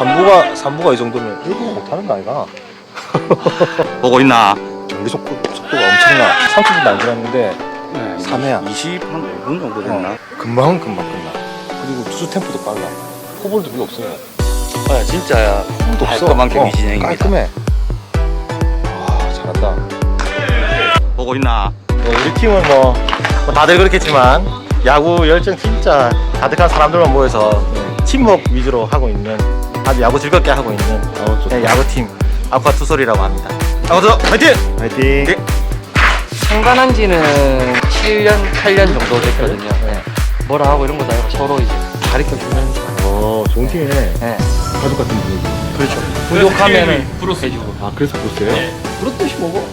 삼부가 삼부가 이 정도면 일부가 못하는 거 아이가? 보고 있나? 우리 속도 속도가 엄청나. 30분도 안 지났는데 네. 3회야. 20한 5분 정도 됐나? 금방 금방 끝나. 그리고 투수 템포도 빨라. 포볼도 별로 없어요. 아 진짜야. 포볼도 없어. 깔끔한 어, 진행입니다. 깔끔해. 와 잘한다. 보고 있나? 뭐 우리 팀은 뭐, 뭐 다들 그렇겠지만 야구 열정 진짜 가득한 사람들만 모여서 팀워크 위주로 하고 있는 아주 야구 즐겁게 하고 있는 네, 야구팀 아쿠아 투솔이라고 합니다. 아쿠아 파이팅! 파이팅! 네. 상관한 지는 7년, 8년 정도 됐거든요. 네. 뭐라 하고 이런 거 다 서로 이제 가르쳐 주면서. 어 좋은 팀이네. 네. 가족 같은 분위기. 그렇죠. 부족하면은 해주고. 아 그래서 그랬어요? 그렇듯이 뭐고.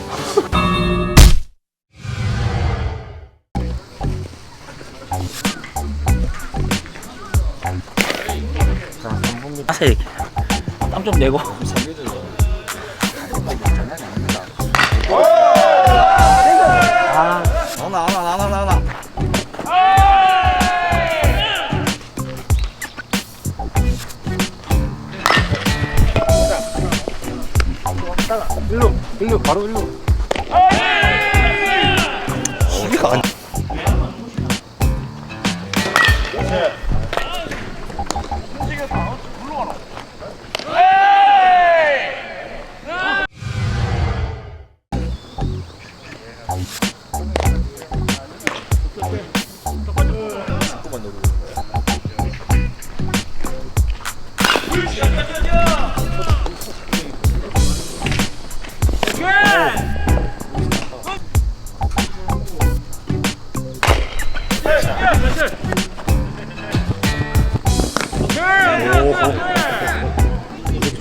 하세요. 땀좀 내고. 나오나 나오나 나오나 나오나. 일로 바로 일로. 안. 이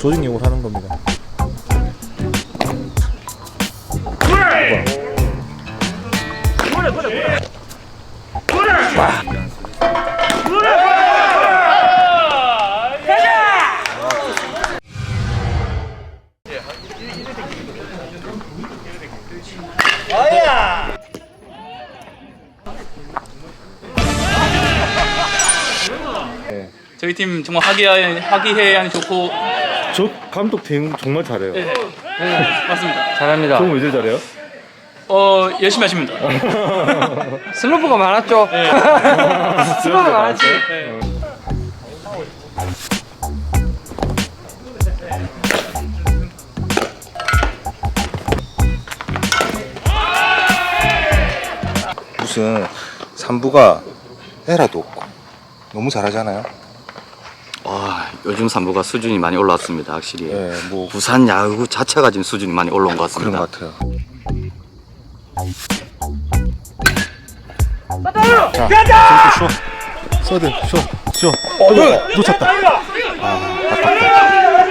조직력으로 하는 겁니다. 저희 팀 정말 화기애, 화기애애한 좋고 저 감독 팀 정말 잘해요. 네, 맞습니다. 잘합니다. 왜 제일 잘해요? 어 열심히 하십니다. 슬로프가 많았죠. 슬로프가 많았지. 네. 무슨 삼부가 에라도 없고 너무 잘하잖아요. 와 요즘 삼부가 수준이 많이 올라왔습니다. 확실히. 예, 뭐 부산 야구 자체가 지금 수준이 많이 올라온 것 그런 같습니다. 것 같아요. 자, 지금 쇼, 서드, 쇼, 쇼. 어, 놓쳤다. 아,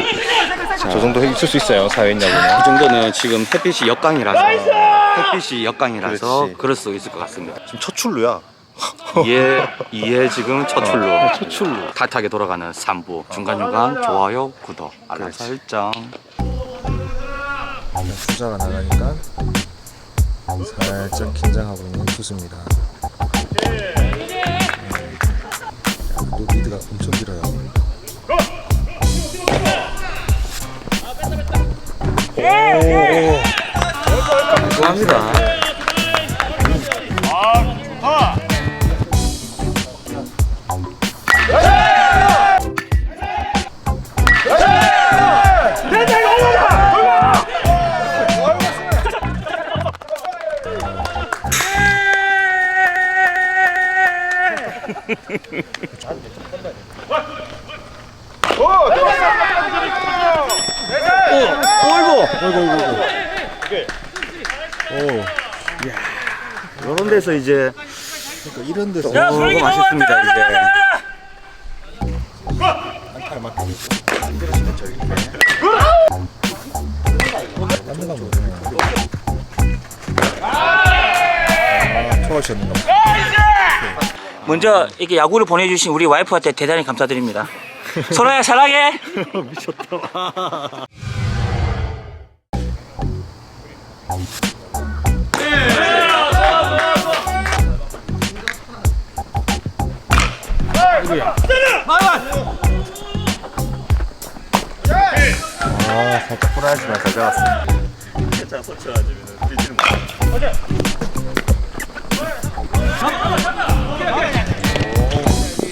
저 정도 있을 수 있어요, 사회인 야구는. 그 정도는 지금 햇빛이 역강이라서 햇빛이 역강이라서 그렇지. 그럴 수 있을 것 같습니다. 지금 첫 출루야. 이에 이에 지금 첫 출루 어, 첫 출루. 타이트하게 돌아가는 3부 중간중간 좋아요 구독 알람. 설정 주자가 나가니까 살짝 긴장하고 있는 투수입니다. 야, 또 리드가 엄청 길어요. 감사합니다. 이제 그러니까 이런 데서 너무 맛있습니다 이제. 딴 데가 뭐네. 아, 좋아하셨는가 봐. 먼저 이렇게 야구를 보내주신 우리 와이프한테 대단히 감사드립니다. 소라야 사랑해. 아 살짝 불안하지만 잘 잡았어.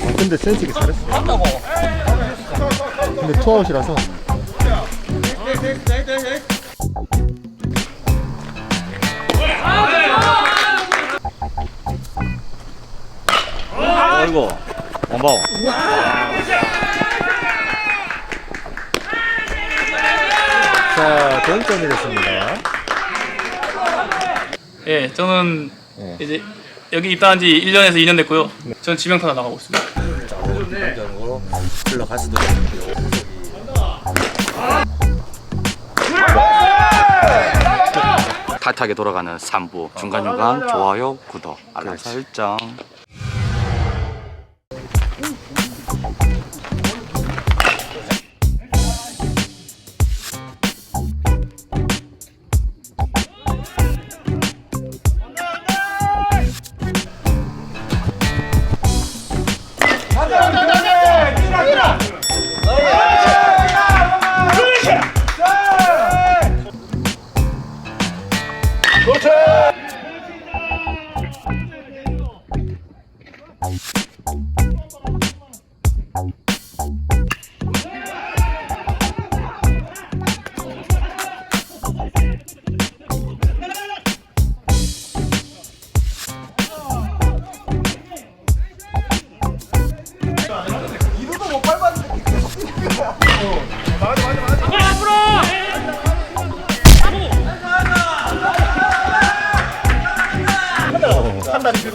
어, 근데 센스 있게 잘했어. 근데 투아웃이라서. 아이고 원바운 자, 동점이 됐습니다. 예, 저는 네. 이제 여기 입단한 지 1년에서 2년 됐고요. 저는 지명타다 나가고 있습니다. 동점으로 흘러갈 수도 있고요. 타이트하게 돌아가는 3부 중간중간 좋아요 구독 알람 설정 펜스까지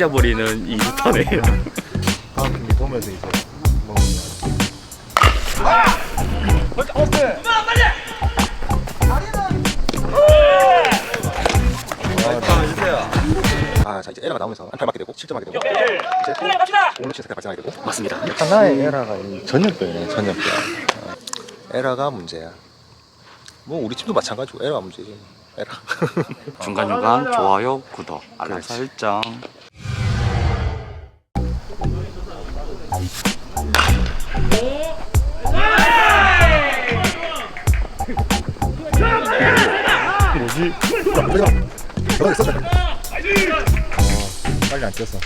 찢어버리는 이 루타네요 다음 경기 보면서 이제 먹는 아, 자 이제 에러가 나오면서 안타를 맞게 되고 실점하게 되고 이제 오늘 치사가 발생하게 되고. 맞습니다. 하나의 에러가 이 전염병이네 전염병. 어, 에러가 문제야. 뭐 우리 팀도 마찬가지고 에러가 문제지. 에러 중간중간 좋아요 구독 알람. 설정 뭐지? 어, 빨리 안 뛰었어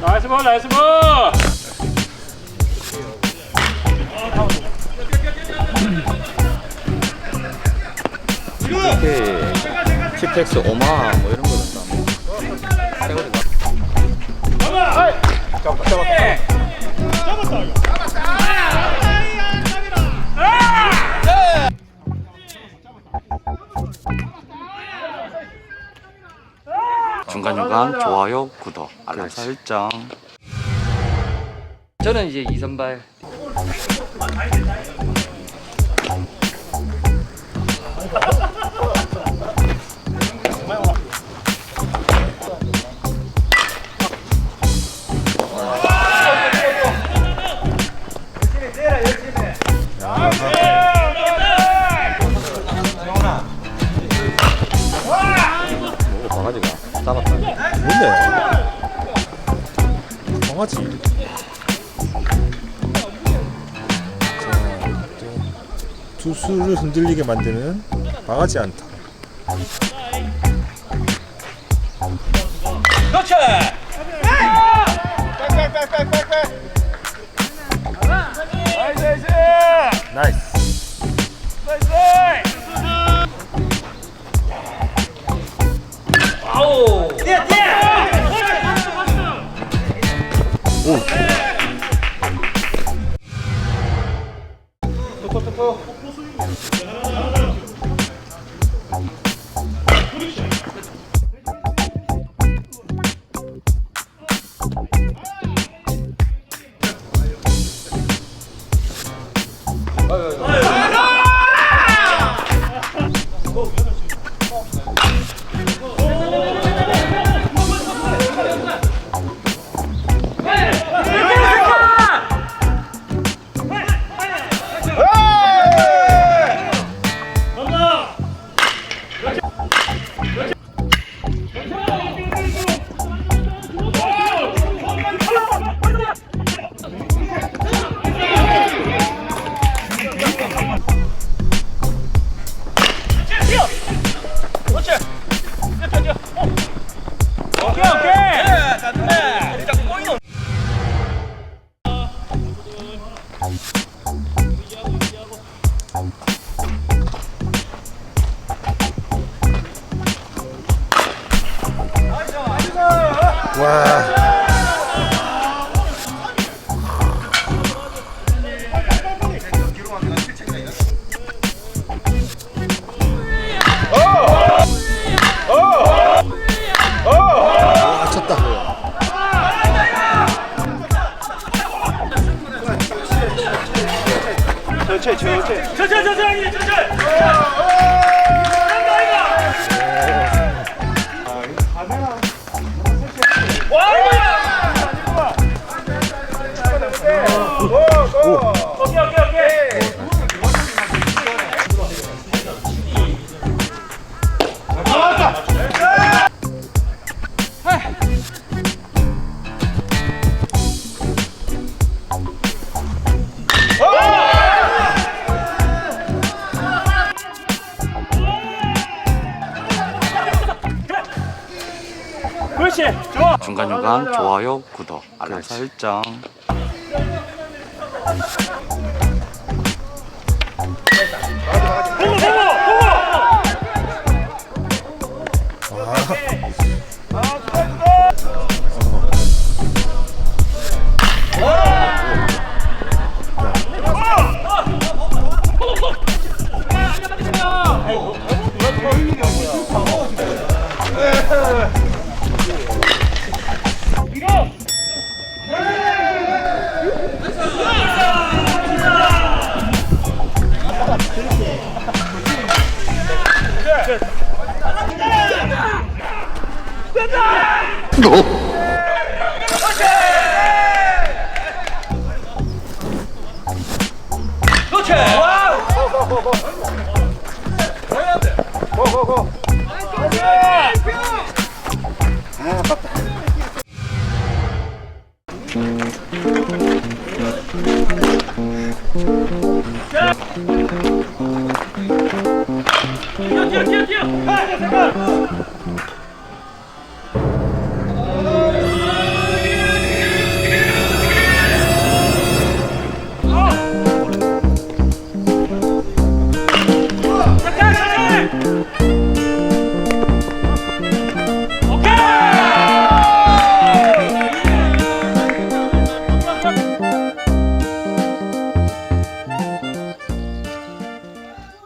나이스 볼 나이스 볼. 이렇게 티펙스 오마 뭐 이런 거 된다. 중간중간 좋아요, 구독, 알람 설정. 저는 이제 이선발 잡았다. 뭔데? 강아지. 두수를 흔들리게 만드는 강아지 안타. 나이스. 좋아요, 구독, 알람 설정. 고고고. 아, 아깝다. 뛰어 뛰어 뛰어. 아 잠깐.